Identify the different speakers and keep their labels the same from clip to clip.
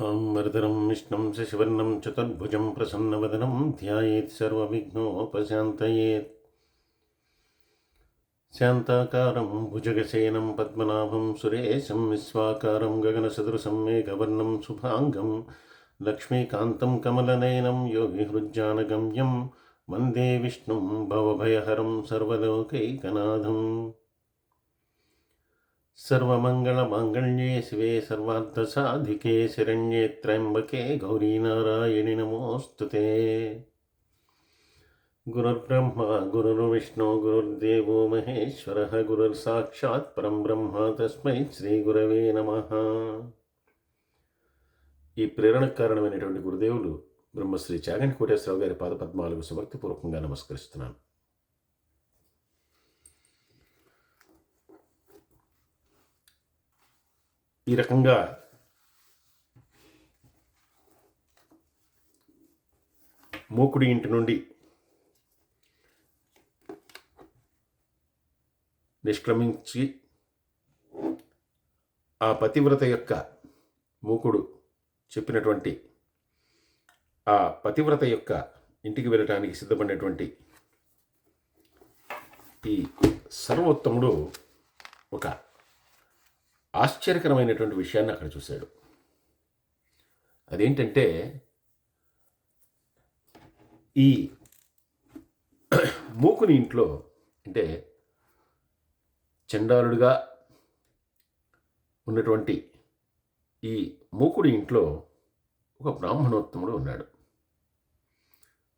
Speaker 1: शुक्लाम्बरधरं विष्णुं शशिवर्णं चतुर्भुजं प्रसन्नवदनं ध्यायेत् सर्वविघ्नोपशान्तयेत्। शान्ताकारं भुजगशयनं पद्मनाभं सुरेशं विश्वाकारं गगनसदृशं मेघवर्णं शुभाङ्गं लक्ष्मीकान्तं कमलनयनं योगिहृज्जानगम्यं वंदे विष्णुं भवभयहरं सर्वलोकैकनाथम्। सर्वमङ्गलमाङ्गल्ये शिवे सर्वार्थसाधिके शरण्ये त्र्यम्बके गौरीनारायणि नमोऽस्तु ते गुरुर्ब्रह्मा गुरुर्विष्णु गुरुर्देवो महेश्वरः गुरुर्साक्षात् परं బ్రహ్మ తస్మై శ్రీ గురవే నమ ఈ ప్రేరణకు కారణమైనటువంటి గురుదేవులు బ్రహ్మశ్రీ చాగంటి కోటేశ్వరరావు గారి పాదపద్మాలకు సమర్థపూర్వకంగా నమస్కరిస్తున్నాను ఈ రకంగా మూకుడి ఇంటి నుండి నిష్క్రమించి ఆ పతివ్రత యొక్క మూకుడు చెప్పినటువంటి ఆ పతివ్రత యొక్క ఇంటికి వెళ్ళటానికి సిద్ధపడినటువంటి ఈ సర్వోత్తముడు ఒక ఆశ్చర్యకరమైనటువంటి విషయాన్ని అక్కడ చూశాడు. అదేంటంటే ఈ మూకుని ఇంట్లో అంటే చండాలుడిగా ఉన్నటువంటి ఈ మూకుడి ఇంట్లో ఒక బ్రాహ్మణోత్తముడు ఉన్నాడు.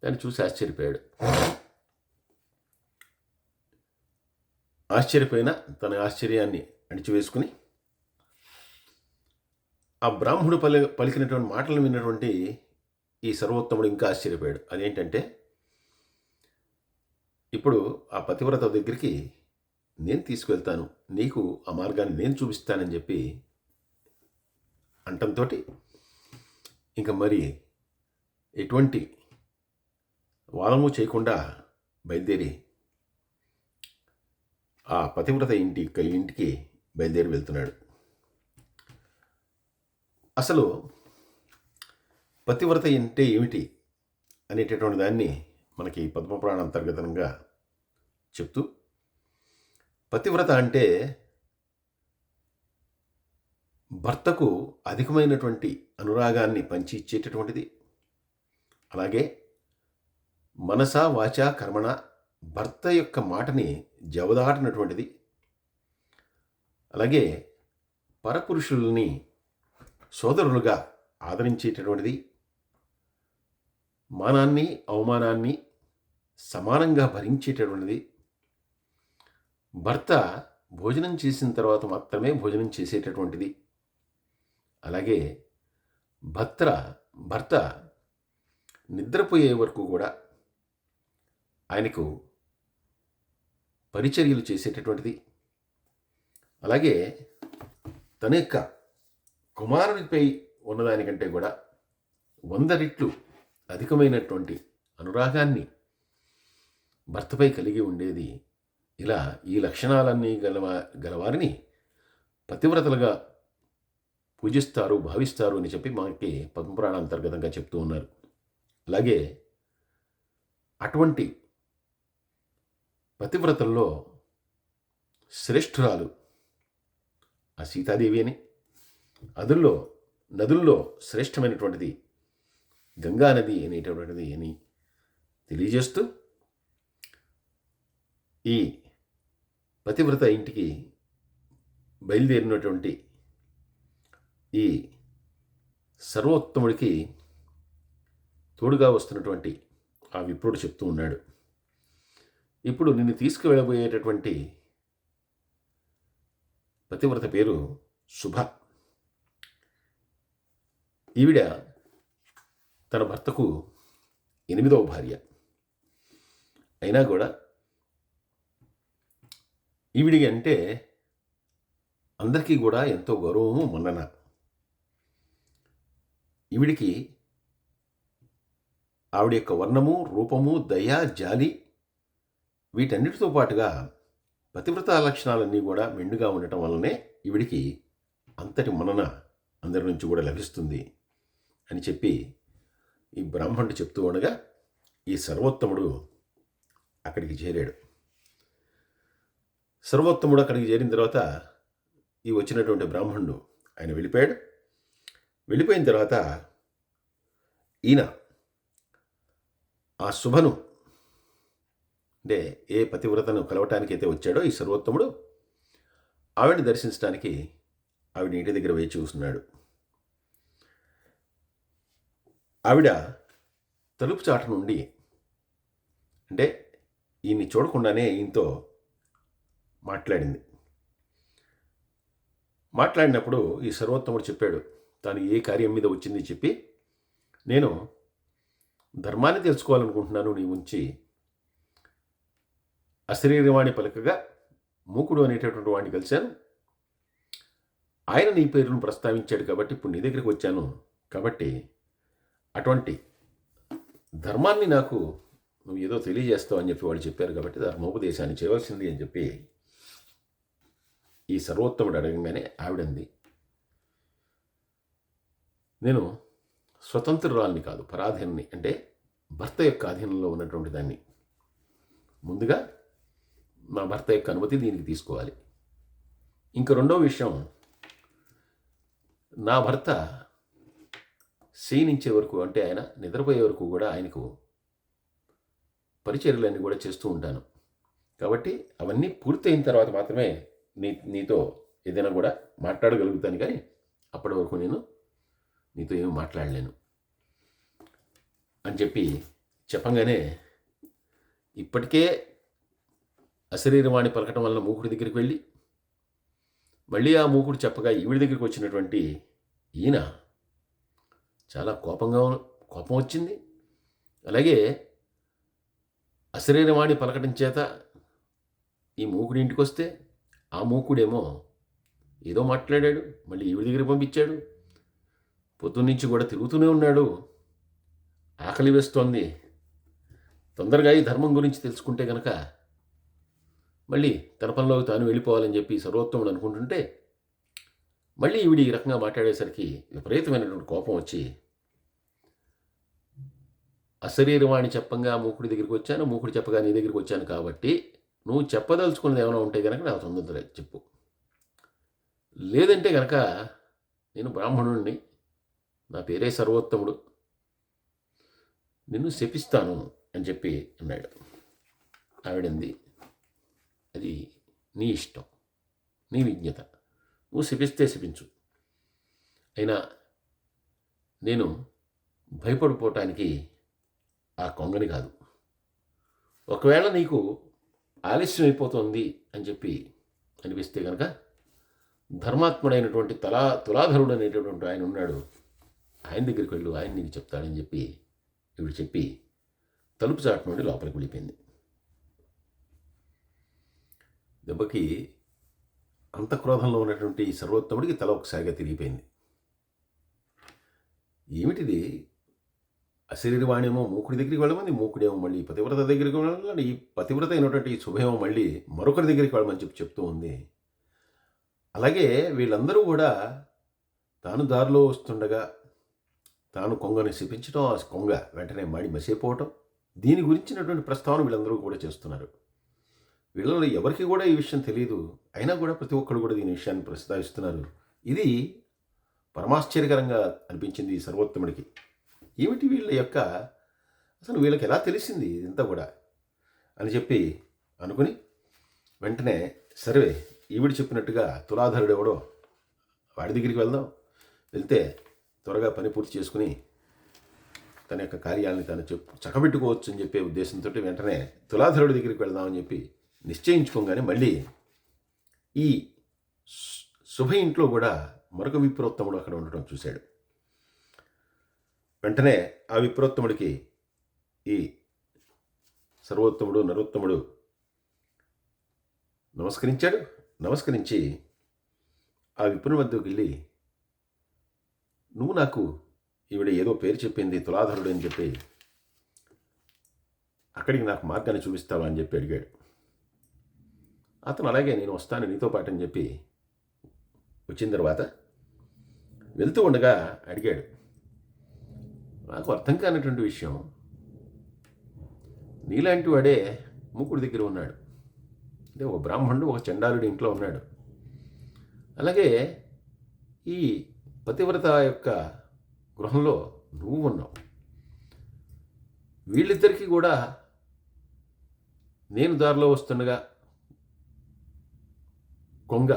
Speaker 1: దాన్ని చూసి ఆశ్చర్యపోయాడు. ఆశ్చర్యపోయిన తన ఆశ్చర్యాన్ని అణిచివేసుకుని ఆ బ్రాహ్మణుడు పలి పలికినటువంటి మాటలు విన్నటువంటి ఈ సర్వోత్తముడు ఇంకా ఆశ్చర్యపోయాడు. అదేంటంటే ఇప్పుడు ఆ పతివ్రత దగ్గరికి నేను తీసుకువెళ్తాను. నీకు ఆ మార్గాన్ని నేను చూపిస్తానని చెప్పి అంటంతో ఇంకా మరి ఎటువంటి వాదము చేయకుండా బయలుదేరి ఆ పతివ్రత ఇంటి ఇంటికి బయలుదేరి వెళ్తున్నాడు. అసలు పతివ్రత అంటే ఏమిటి అనేటటువంటి దాన్ని మనకి పద్మపురాణ అంతర్గతంగా చెప్తూ పతివ్రత అంటే భర్తకు అధికమైనటువంటి అనురాగాన్ని పంచి ఇచ్చేటటువంటిది. అలాగే మనస వాచ కర్మణ భర్త యొక్క మాటని జవదాటినటువంటిది అలాగే పరపురుషుల్ని సోదరులుగా ఆదరించేటటువంటిది. మానాన్ని అవమానాన్ని సమానంగా భరించేటటువంటిది. భర్త భోజనం చేసిన తర్వాత మాత్రమే భోజనం చేసేటటువంటిది. అలాగే భర్త భర్త నిద్రపోయే వరకు కూడా ఆయనకు పరిచర్యలు చేసేటటువంటిది. అలాగే తన యొక్క కుమారుడిపై ఉన్నదానికంటే కూడా వంద రెట్లు అధికమైనటువంటి అనురాగాన్ని భర్తపై కలిగి ఉండేది ఇలా ఈ లక్షణాలన్నీ గలవా గలవారిని పతివ్రతలుగా పూజిస్తారు భావిస్తారు అని చెప్పి మనకి పద్మపురాణ అంతర్గతంగా చెప్తూ ఉన్నారు. అలాగే అటువంటి పతివ్రతల్లో శ్రేష్ఠురాలు ఆ సీతాదేవి అని అదుల్లో నదుల్లో శ్రేష్టమైనటువంటిది గంగా నది అనేటటువంటిది అని తెలియజేస్తూ ఈ పతివ్రత ఇంటికి బయలుదేరినటువంటి ఈ సర్వోత్తముడికి తోడుగా వస్తున్నటువంటి ఆ విప్రుడు చెప్తూ ఉన్నాడు. ఇప్పుడు నిన్ను తీసుకువెళ్ళబోయేటటువంటి పతివ్రత పేరు శుభ ఈవిడ తన భర్తకు ఎనిమిదవ భార్య. అయినా కూడా ఈవిడి అంటే అందరికీ కూడా ఎంతో గౌరవము మన్నన. ఈవిడికి ఆవిడ యొక్క వర్ణము రూపము దయ జాలి వీటన్నిటితో పాటుగా పతివ్రత లక్షణాలన్నీ కూడా మెండుగా ఉండటం వల్లనే ఈవిడికి అంతటి మనన అందరి నుంచి కూడా లభిస్తుంది. అని చెప్పి ఈ బ్రాహ్మణుడు చెప్తూ ఉండగా ఈ సర్వోత్తముడు అక్కడికి చేరాడు. సర్వోత్తముడు అక్కడికి చేరిన తర్వాత ఈ వచ్చినటువంటి బ్రాహ్మణుడు ఆయన వెళ్ళిపోయాడు. వెళ్ళిపోయిన తర్వాత ఈయన ఆ శుభను అంటే ఏ పతివ్రతను కలవటానికి అయితే వచ్చాడో ఈ సర్వోత్తముడు ఆవిడని దర్శించడానికి ఆవిడ ఇంటి దగ్గర వేచి చూస్తున్నాడు ఆవిడ తలుపు చాటు నుండి అంటే ఈయన్ని చూడకుండానే ఈయనతో మాట్లాడింది. మాట్లాడినప్పుడు ఈ సర్వోత్తముడు చెప్పాడు తాను ఏ కార్యం మీద వచ్చింది చెప్పి నేను ధర్మాన్ని తెలుసుకోవాలనుకుంటున్నాను నీ ఉంచి అశరీరవాణి పలకగా మూకుడు అనేటటువంటి వాడిని కలిశాను. ఆయన నీ పేరును ప్రస్తావించాడు కాబట్టి ఇప్పుడు నీ దగ్గరికి వచ్చాను కాబట్టి అటువంటి ధర్మాన్ని నాకు నువ్వు ఏదో తెలియజేస్తావు అని చెప్పి వాళ్ళు చెప్పారు కాబట్టి ధర్మోపదేశాన్ని చేయవలసింది అని చెప్పి ఈ సర్వోత్తముడు అడగంగానే ఆవిడంది నేను స్వతంత్రురాల్ని కాదు పరాధీనని అంటే భర్త యొక్క అధీనంలో ఉన్నటువంటి దాన్ని ముందుగా నా భర్త యొక్క అనుమతి దీనికి తీసుకోవాలి. ఇంక రెండో విషయం నా భర్త క్షీణించే వరకు అంటే ఆయన నిద్రపోయే వరకు కూడా ఆయనకు పరిచర్యలన్నీ కూడా చేస్తూ ఉంటాను. కాబట్టి అవన్నీ పూర్తయిన తర్వాత మాత్రమే నీ నీతో ఏదైనా కూడా మాట్లాడగలుగుతాను కానీ అప్పటి వరకు నేను నీతో ఏమి మాట్లాడలేను అని చెప్పి చెప్పంగానే ఇప్పటికే అశరీరవాణి పలకటం వలన మూకుడి దగ్గరికి వెళ్ళి మళ్ళీ ఆ మూకుడు చెప్పగా ఈవిడి దగ్గరికి వచ్చినటువంటి ఈయన చాలా కోపంగా ఉన్న- కోపం వచ్చింది. అలాగే అశరీరవాణి పలకటం చేత ఈ మూకుడి ఇంటికి వస్తే ఆ మూకుడేమో ఏదో మాట్లాడాడు మళ్ళీ ఈవిడి దగ్గర పంపించాడు. పొద్దున్నుంచి కూడా తిరుగుతూనే ఉన్నాడు. ఆకలి వేస్తోంది. తొందరగా ఈ ధర్మం గురించి తెలుసుకుంటే కనుక మళ్ళీ తన పనిలోకి తాను వెళ్ళిపోవాలని చెప్పి సర్వోత్తముడు అనుకుంటుంటే మళ్ళీ ఈవిడ ఈ రకంగా మాట్లాడేసరికి విపరీతమైనటువంటి కోపం వచ్చి అశరీరవాణి చెప్పంగా మూకుడి దగ్గరికి వచ్చాను మూకుడు చెప్పగా నీ దగ్గరికి వచ్చాను కాబట్టి నువ్వు చెప్పదలుచుకున్నది ఏమైనా ఉంటే కనుక నాకు తొందర చెప్పు. లేదంటే కనుక నేను బ్రాహ్మణుడిని నా పేరే సర్వోత్తముడు నిన్ను శపిస్తాను అని చెప్పి అన్నాడు. ఆవిడంది అది నీ ఇష్టం నీ విజ్ఞత నువ్వు శపిస్తే శపించు. అయినా నేను భయపడిపోవటానికి ఆ కొంగని కాదు. ఒకవేళ నీకు ఆలస్యం అయిపోతుంది అని చెప్పి అనిపిస్తే కనుక ధర్మాత్ముడైనటువంటి తలా తులాధరుడు అనేటటువంటి ఆయన ఉన్నాడు. ఆయన దగ్గరికి వెళ్ళు ఆయన నీకు చెప్తాడని చెప్పి ఇవిడు చెప్పి తలుపు చాటు నుండి లోపలికి వెళ్ళిపోయింది. దెబ్బకి అంత క్రోధంలో ఉన్నటువంటి సర్వోత్తముడికి తల ఒకసారిగా తిరిగిపోయింది. ఏమిటిది? అశరీరవాణేమో మూకుడి దగ్గరికి వెళ్ళమని మూకుడేమో మళ్ళీ పతివ్రత దగ్గరికి వెళ్ళమని ఈ పతివ్రత అయినటువంటి ఈ శుభేమో మళ్ళీ మరొకరి దగ్గరికి వెళ్ళమని చెప్పి చెప్తూ ఉంది. అలాగే వీళ్ళందరూ కూడా తాను దారిలో వస్తుండగా తాను కొంగని శపించడం ఆ కొంగ వెంటనే మాడి మసేపోవటం దీని గురించినటువంటి ప్రస్తావన వీళ్ళందరూ కూడా చేస్తున్నారు. వీళ్ళలో ఎవరికి కూడా ఈ విషయం తెలియదు అయినా కూడా ప్రతి ఒక్కరు కూడా దీని విషయాన్ని ప్రస్తావిస్తున్నారు. ఇది పరమాశ్చర్యకరంగా అనిపించింది ఈ సర్వోత్తముడికి. ఏమిటి వీళ్ళ యొక్క అసలు వీళ్ళకి ఎలా తెలిసింది ఇదంతా కూడా? అని చెప్పి అనుకుని వెంటనే సరే ఈవిడ చెప్పినట్టుగా తులాధరుడు ఎవడో వాడి దగ్గరికి వెళ్దాం. వెళ్తే త్వరగా పని పూర్తి చేసుకుని తన యొక్క కార్యాలని తను చెప్పు చక్కబెట్టుకోవచ్చు అని చెప్పే ఉద్దేశంతో వెంటనే తులాధరుడి దగ్గరికి వెళ్దామని చెప్పి నిశ్చయించుకోగానే మళ్ళీ ఈ శుభ ఇంట్లో కూడా మరొక విప్రోత్తముడు అక్కడ ఉండటం చూశాడు. వెంటనే ఆ విప్రోత్తముడికి ఈ సర్వోత్తముడు నరోత్తముడు నమస్కరించాడు. నమస్కరించి ఆ విపుని వద్దకు వెళ్ళి నువ్వు నాకు ఈవిడ ఏదో పేరు చెప్పింది తులాధరుడు అని చెప్పి అక్కడికి నాకు మార్గాన్ని చూపిస్తావా అని చెప్పి అడిగాడు. అతను అలాగే నేను వస్తాను నీతో పాటు అని చెప్పి వచ్చిన తర్వాత వెళ్తూ ఉండగా అడిగాడు. నాకు అర్థం కానటువంటి విషయం. నీలాంటి వాడే మూకుడి దగ్గర ఉన్నాడు. అంటే ఒక బ్రాహ్మణుడు ఒక చండాలుడి ఇంట్లో ఉన్నాడు. అలాగే ఈ పతివ్రత యొక్క గృహంలో నువ్వు ఉన్నావు. వీళ్ళిద్దరికీ కూడా నేను దారిలో వస్తుండగా కొంగ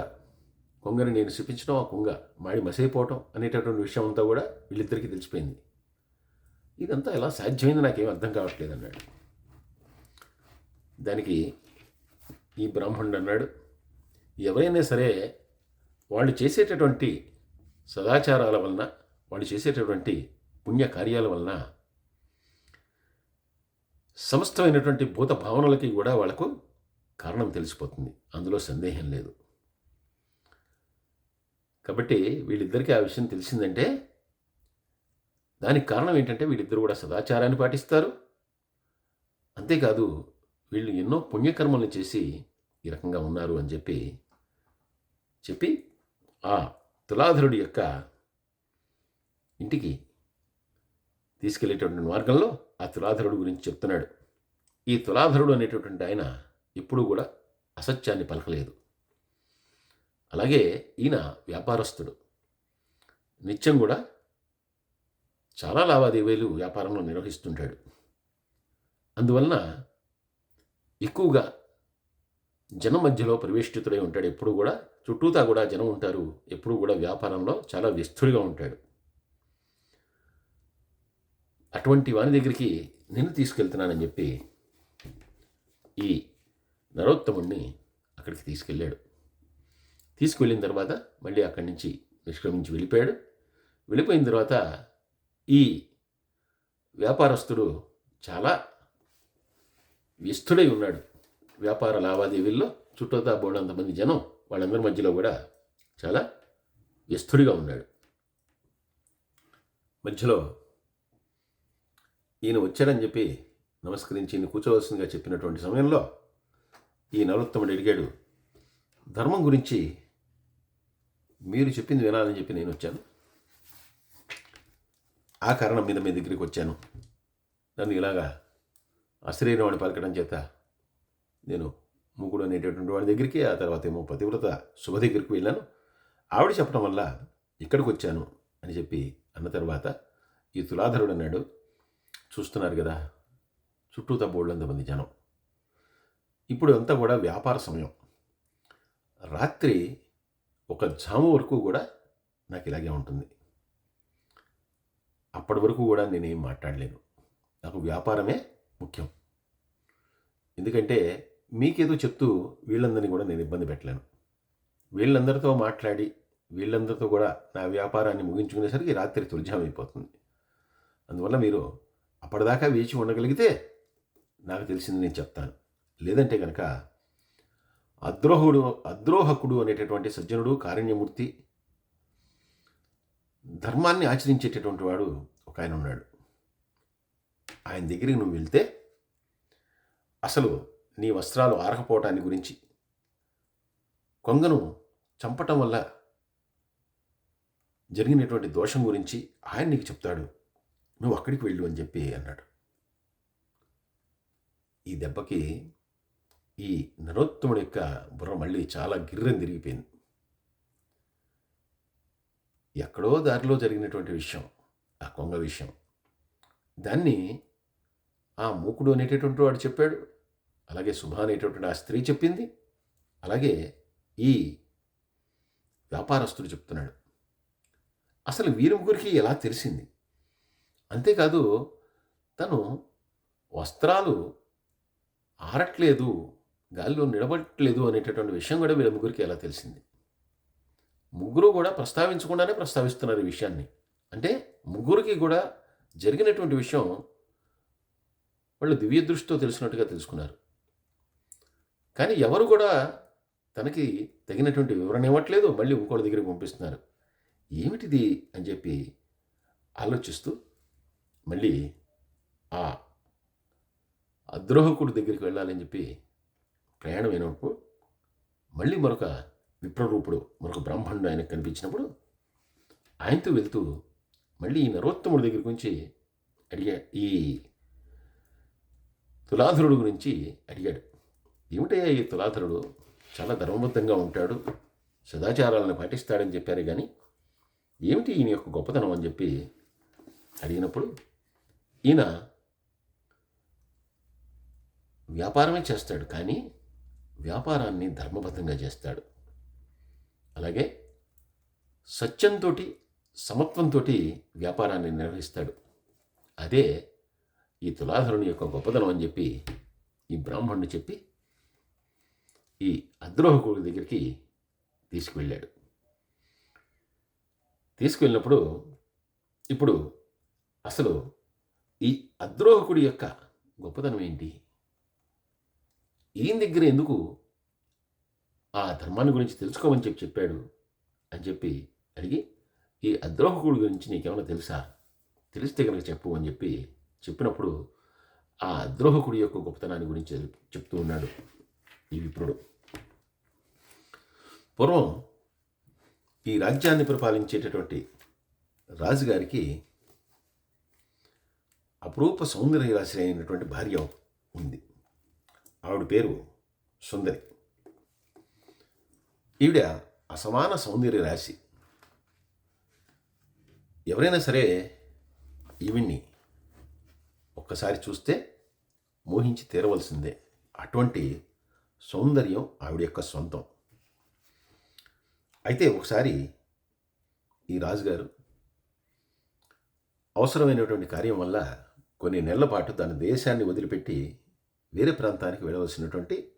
Speaker 1: కొంగని నేను శిపించడం ఆ కొంగ మాడి మసైపోవటం అనేటటువంటి విషయం అంతా కూడా వీళ్ళిద్దరికీ తెలిసిపోయింది. ఇదంతా ఎలా సాధ్యమైంది నాకేం అర్థం కావట్లేదు అన్నాడు. దానికి ఈ బ్రాహ్మణుడు అన్నాడు ఎవరైనా సరే వాళ్ళు చేసేటటువంటి సదాచారాల వలన వాళ్ళు చేసేటటువంటి పుణ్య కార్యాల వలన సమస్తమైనటువంటి భూత భావనలకి కూడా వాళ్ళకు కారణం తెలిసిపోతుంది. అందులో సందేహం లేదు. కాబట్టి వీళ్ళిద్దరికీ ఆ విషయం తెలిసిందంటే దానికి కారణం ఏంటంటే వీళ్ళిద్దరు కూడా సదాచారాన్ని పాటిస్తారు. అంతేకాదు వీళ్ళు ఎన్నో పుణ్యకర్మలను చేసి ఈ రకంగా ఉన్నారు అని చెప్పి చెప్పి ఆ తులాధరుడి యొక్క ఇంటికి తీసుకెళ్ళేటటువంటి మార్గంలో ఆ తులాధరుడు గురించి చెప్తున్నాడు. ఈ తులాధరుడు అనేటటువంటి ఆయన ఎప్పుడూ కూడా అసత్యాన్ని పలకలేదు. అలాగే ఈయన వ్యాపారస్తుడు. నిత్యం కూడా చాలా లావాదేవీలు వ్యాపారంలో నిర్వహిస్తుంటాడు. అందువలన ఎక్కువగా జనం మధ్యలో ప్రవేశితుడై ఉంటాడు. ఎప్పుడు కూడా చుట్టూతా కూడా జనం ఉంటారు. ఎప్పుడు కూడా వ్యాపారంలో చాలా వ్యస్తుడిగా ఉంటాడు. అటువంటి వాని దగ్గరికి నేను తీసుకెళ్తున్నానని చెప్పి ఈ నరోత్తముణ్ణి అక్కడికి తీసుకెళ్ళాడు. తీసుకువెళ్ళిన తర్వాత మళ్ళీ అక్కడి నుంచి నిష్క్రమించి వెళ్ళిపోయాడు. వెళ్ళిపోయిన తర్వాత ఈ వ్యాపారస్తుడు చాలా వ్యస్తుడై ఉన్నాడు. వ్యాపార లావాదేవీల్లో చుట్టూతా బోడంతమంది జనం వాళ్ళందరి మధ్యలో కూడా చాలా వ్యస్తుడిగా ఉన్నాడు. మధ్యలో ఈయన వచ్చాడని చెప్పి నమస్కరించి ఈయన కూర్చోవలసిందిగా చెప్పినటువంటి సమయంలో ఈ నరోత్తముడు అడిగాడు ధర్మం గురించి మీరు చెప్పింది వినాలని చెప్పి నేను వచ్చాను. ఆ కారణం మీద మీ దగ్గరికి వచ్చాను. నన్ను ఇలాగా అశ్రయన వాడిని పలకడం చేత నేను ముగ్గుడు అనేటటువంటి వాడి దగ్గరికి ఆ తర్వాత ఏమో పతివ్రత శుభ దగ్గరికి వెళ్ళాను. ఆవిడ చెప్పడం వల్ల ఇక్కడికి వచ్చాను అని చెప్పి అన్న తర్వాత ఈ తులాధరుడు అన్నాడు చూస్తున్నారు కదా చుట్టూతా తబ్బోళ్ళంతమంది జనం. ఇప్పుడు అంతా కూడా వ్యాపార సమయం. రాత్రి ఒక జాము వరకు కూడా నాకు ఇలాగే ఉంటుంది. అప్పటి వరకు కూడా నేనేం మాట్లాడలేను నాకు వ్యాపారమే ముఖ్యం. ఎందుకంటే మీకేదో చెప్తూ వీళ్ళందరినీ కూడా నేను ఇబ్బంది పెట్టలేను. వీళ్ళందరితో మాట్లాడి వీళ్ళందరితో కూడా నా వ్యాపారాన్ని ముగించుకునేసరికి రాత్రి తులజామైపోతుంది. అందువల్ల మీరు అప్పటిదాకా వేచి ఉండగలిగితే నాకు తెలిసింది నేను చెప్తాను. లేదంటే కనుక అద్రోహుడు అద్రోహకుడు అనేటటువంటి సజ్జనుడు కారుణ్యమూర్తి ధర్మాన్ని ఆచరించేటటువంటి వాడు ఒక ఆయన ఉన్నాడు. ఆయన దగ్గరికి నువ్వు వెళ్తే అసలు నీ వస్త్రాలు ఆరకపోవటాన్ని గురించి కొంగను చంపటం వల్ల జరిగినటువంటి దోషం గురించి ఆయన నీకు చెప్తాడు. నువ్వు అక్కడికి వెళ్ళు అని చెప్పి అన్నాడు. ఈ దెబ్బకి ఈ నరోత్తముడి యొక్క బుర్ర మళ్ళీ చాలా గిర్రం తిరిగిపోయింది. ఎక్కడో దారిలో జరిగినటువంటి విషయం ఆ కొంగ విషయం. దాన్ని ఆ మూకుడు అనేటటువంటి వాడు చెప్పాడు. అలాగే శుభ అనేటటువంటి ఆ స్త్రీ చెప్పింది. అలాగే ఈ వ్యాపారస్తుడు చెప్తున్నాడు. అసలు వీరి ముగ్గురికి ఎలా తెలిసింది? అంతేకాదు తను వస్త్రాలు ఆరట్లేదు గాలిలో నిలబడట్లేదు అనేటటువంటి విషయం కూడా వీళ్ళ ముగ్గురికి ఎలా తెలిసింది? ముగ్గురు కూడా ప్రస్తావించకుండానే ప్రస్తావిస్తున్నారు ఈ విషయాన్ని. అంటే ముగ్గురికి కూడా జరిగినటువంటి విషయం వాళ్ళు దివ్య దృష్టితో తెలిసినట్టుగా తెలుసుకున్నారు. కానీ ఎవరు కూడా తనకి తగినటువంటి వివరణ ఇవ్వట్లేదు మళ్ళీ ఇంకోళ్ళ దగ్గరికి పంపిస్తున్నారు. ఏమిటిది అని చెప్పి ఆలోచిస్తూ మళ్ళీ ఆ అద్రోహకుడి దగ్గరికి వెళ్ళాలని చెప్పి ప్రయాణం మళ్ళీ మరొక విప్రరూపుడు మరొక బ్రాహ్మణుడు ఆయనకు కనిపించినప్పుడు ఆయనతో వెళ్తూ మళ్ళీ ఈ నరోత్తముడి దగ్గర గురించి అడిగా ఈ తులాధరుడు గురించి అడిగాడు. ఏమిటయ్యా ఈ తులాధరుడు? చాలా ధర్మబద్ధంగా ఉంటాడు సదాచారాలను పాటిస్తాడని చెప్పారు కానీ ఏమిటి ఈయన యొక్క గొప్పతనం అని చెప్పి అడిగినప్పుడు ఈయన వ్యాపారమే చేస్తాడు కానీ వ్యాపారాన్ని ధర్మబద్ధంగా చేస్తాడు. అలాగే సత్యంతో సమత్వంతో వ్యాపారాన్ని నిర్వహిస్తాడు. అదే ఈ తులాధరుని యొక్క గొప్పదనం అని చెప్పి ఈ బ్రాహ్మణుడు చెప్పి ఈ అద్రోహకుడి దగ్గరికి తీసుకువెళ్ళాడు. తీసుకువెళ్ళినప్పుడు ఇప్పుడు అసలు ఈ అద్రోహకుడి యొక్క గొప్పతనం ఏంటి? ఈయన దగ్గర ఎందుకు ఆ ధర్మాన్ని గురించి తెలుసుకోమని చెప్పి చెప్పాడు అని చెప్పి అడిగి ఈ అద్రోహకుడి గురించి నీకేమైనా తెలుసా? తెలిస్తే కనుక చెప్పు అని చెప్పి చెప్పినప్పుడు ఆ అద్రోహకుడి యొక్క గొప్పతనాన్ని గురించి చెప్తూ ఉన్నాడు ఈ విప్రుడు. పూర్వం ఈ రాజ్యాన్ని పరిపాలించేటటువంటి రాజుగారికి అపురూప సౌందర్య రాశి అయినటువంటి భార్య ఉంది. ఆవిడ పేరు సుందరి. ఈవిడ అసమాన సౌందర్య రాశి. ఎవరైనా సరే ఈవిడ్ని ఒక్కసారి చూస్తే మోహించి తీరవలసిందే. అటువంటి సౌందర్యం ఆవిడ యొక్క సొంతం. అయితే ఒకసారి ఈ రాజుగారు అవసరమైనటువంటి కార్యం వల్ల కొన్ని నెలల పాటు తన దేశాన్ని వదిలిపెట్టి వేరే ప్రాంతానికి వెళ్ళవలసినటువంటి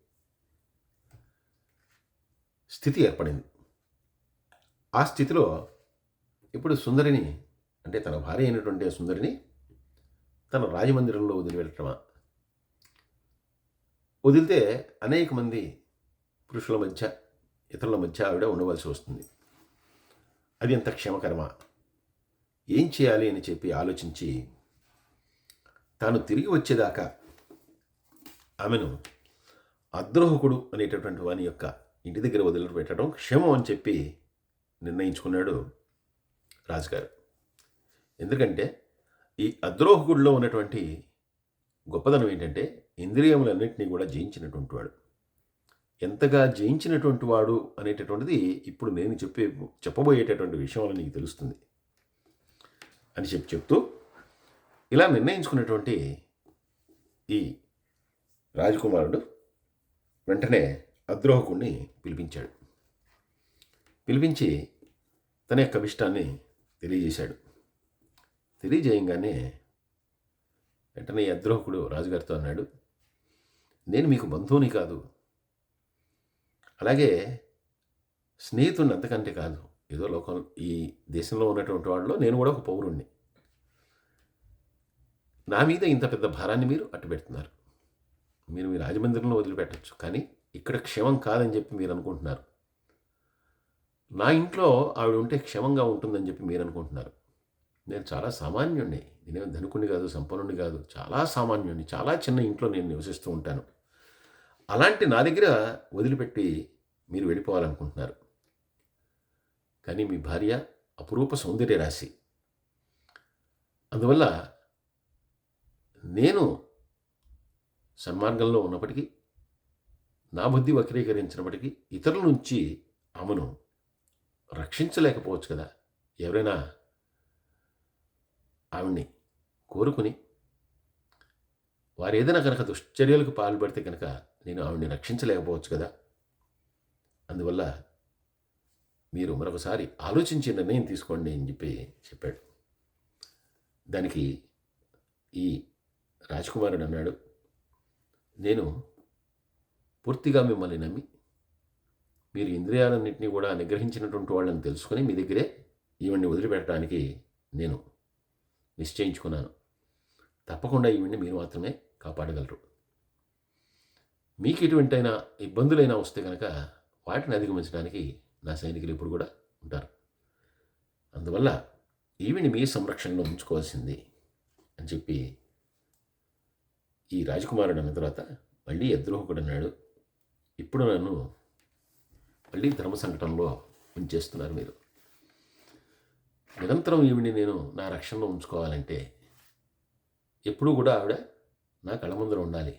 Speaker 1: స్థితి ఏర్పడింది. ఆ స్థితిలో ఇప్పుడు సుందరిని అంటే తన భార్య అయినటువంటి సుందరిని తన రాజమందిరంలో వదిలిపెట్టడమా? వదిలితే అనేక మంది పురుషుల మధ్య ఇతరుల మధ్య ఆవిడ ఉండవలసి వస్తుంది. అది ఎంత క్షేమకరమా? ఏం చేయాలి అని చెప్పి ఆలోచించి తాను తిరిగి వచ్చేదాకా ఆమెను అద్రోహకుడు అనేటటువంటి వాని యొక్క ఇంటి దగ్గర వదిలి పెట్టడం క్షేమం అని చెప్పి నిర్ణయించుకున్నాడు రాజుగారు. ఎందుకంటే ఈ అద్రోహకుడిలో ఉన్నటువంటి గొప్పదనం ఏంటంటే ఇంద్రియములన్నింటినీ కూడా జయించినటువంటి వాడు. ఎంతగా జయించినటువంటి వాడు అనేటటువంటిది ఇప్పుడు నేను చెప్పే చెప్పబోయేటటువంటి విషయంలో నీకు తెలుస్తుంది అని చెప్పి చెప్తూ ఇలా నిర్ణయించుకున్నటువంటి ఈ రాజకుమారుడు వెంటనే అద్రోహకుణ్ణి పిలిపించాడు. పిలిపించి తన యొక్క విష్టాన్ని తెలియజేశాడు. తెలియజేయంగానే వెంటనే అద్రోహకుడు రాజుగారితో అన్నాడు నేను మీకు బంధువుని కాదు. అలాగే స్నేహితుడిని అంతకంటే కాదు. ఏదో లోకం ఈ దేశంలో ఉన్నటువంటి వాళ్ళలో నేను కూడా ఒక పౌరుణ్ణి. నా మీద ఇంత పెద్ద భారాన్ని మీరు అట్టు పెడుతున్నారు. మీరు మీ రాజమందిరంలో వదిలిపెట్టచ్చు. కానీ ఇక్కడ క్షేమం కాదని చెప్పి మీరు అనుకుంటున్నారు. నా ఇంట్లో ఆవిడ ఉంటే క్షేమంగా ఉంటుందని చెప్పి మీరు అనుకుంటున్నారు. నేను చాలా సామాన్యుణ్ణి. నేనేమి ధనుకుని కాదు సంపన్నుని కాదు చాలా సామాన్యుణ్ణి. చాలా చిన్న ఇంట్లో నేను నివసిస్తూ ఉంటాను. అలాంటి నా దగ్గర వదిలిపెట్టి మీరు వెళ్ళిపోవాలనుకుంటున్నారు. కానీ మీ భార్య అపురూప సౌందర్య రాశి. అందువల్ల నేను సన్మార్గంలో ఉన్నప్పటికీ నా బుద్ధి వక్రీకరించినప్పటికీ ఇతరుల నుంచి ఆమెను రక్షించలేకపోవచ్చు కదా. ఎవరైనా ఆవిడ్ని కోరుకుని వారు ఏదైనా కనుక దుశ్చర్యలకు పాల్పడితే కనుక నేను ఆవిడ్ని రక్షించలేకపోవచ్చు కదా. అందువల్ల మీరు మరొకసారి ఆలోచించి నిర్ణయం తీసుకోండి అని చెప్పి చెప్పాడు. దానికి ఈ రాజకుమారుడు అన్నాడు నేను పూర్తిగా మిమ్మల్ని నమ్మి మీరు ఇంద్రియాలన్నింటినీ కూడా నిగ్రహించినటువంటి వాళ్ళని తెలుసుకుని మీ దగ్గరే ఈవెన్ని వదిలిపెట్టడానికి నేను నిశ్చయించుకున్నాను. తప్పకుండా ఈవెన్ని మీరు మాత్రమే కాపాడగలరు. మీకు ఎటువంటైనా ఇబ్బందులైనా వస్తే కనుక వాటిని అధిగమించడానికి నా సైనికులు ఇప్పుడు కూడా ఉంటారు. అందువల్ల ఈవిని మీ సంరక్షణలో ఉంచుకోవాల్సింది అని చెప్పి ఈ రాజకుమారుడు అన్న తర్వాత మళ్ళీ యద్రోహకుడు అన్నాడు. ఇప్పుడు నన్ను మళ్ళీ ధర్మ సంకటంలో ఉంచేస్తున్నారు మీరు. నిరంతరం ఈవిని నేను నా రక్షణలో ఉంచుకోవాలంటే ఎప్పుడూ కూడా ఆవిడ నా కళ్ళ ముందర ఉండాలి.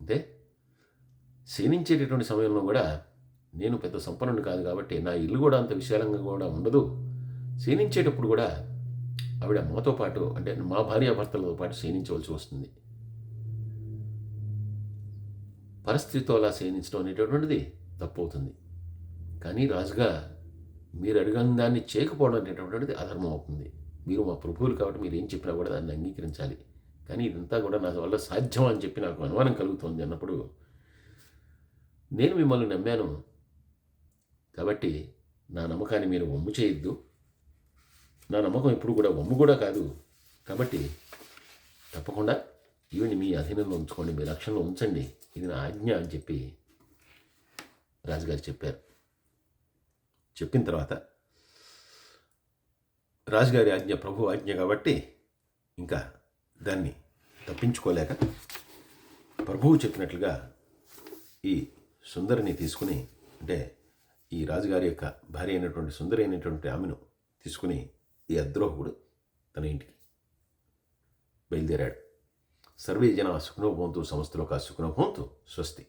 Speaker 1: అంతే క్షీణించేటటువంటి సమయంలో కూడా నేను పెద్ద సంపన్నుడు కాదు కాబట్టి నా ఇల్లు కూడా అంత విశాలంగా కూడా ఉండదు. క్షీణించేటప్పుడు కూడా ఆవిడ మాతో పాటు అంటే మా భార్యాభర్తలతో పాటు క్షీణించవలసి వస్తుంది. పరిస్థితితో అలా క్షీణించడం అనేటటువంటిది తప్పు అవుతుంది కానీ రాజుగా మీరు అడిగిన దాన్ని చేయకపోవడం అనేటటువంటిది అధర్మం అవుతుంది. మీరు మా ప్రభువులు కాబట్టి మీరు ఏం చెప్పినా కూడా దాన్ని అంగీకరించాలి. కానీ ఇదంతా కూడా నా వల్ల సాధ్యం అని చెప్పి నాకు అనుమానం కలుగుతుంది అన్నప్పుడు నేను మిమ్మల్ని నమ్మాను. కాబట్టి నా నమ్మకాన్ని మీరు వమ్ము చేయొద్దు. నా నమ్మకం ఇప్పుడు కూడా వమ్ము కూడా కాదు. కాబట్టి తప్పకుండా ఈవిని మీ అధీనంలో ఉంచుకోండి మీ రక్షణలో ఉంచండి. ఇది నా ఆజ్ఞ అని చెప్పి రాజుగారు చెప్పారు. చెప్పిన తర్వాత రాజుగారి ఆజ్ఞ ప్రభు ఆజ్ఞ కాబట్టి ఇంకా దాన్ని తప్పించుకోలేక ప్రభువు చెప్పినట్లుగా ఈ సుందరిని తీసుకుని అంటే ఈ రాజుగారి యొక్క భార్య అయినటువంటి సుందరి అయినటువంటి ఆమెను తీసుకుని ఈ అద్రోహుడు తన ఇంటికి బయలుదేరాడు. సర్వే జన సుఖనో భవంతు సంస్థలో కా సుఖనో భవంతు. స్వస్తి.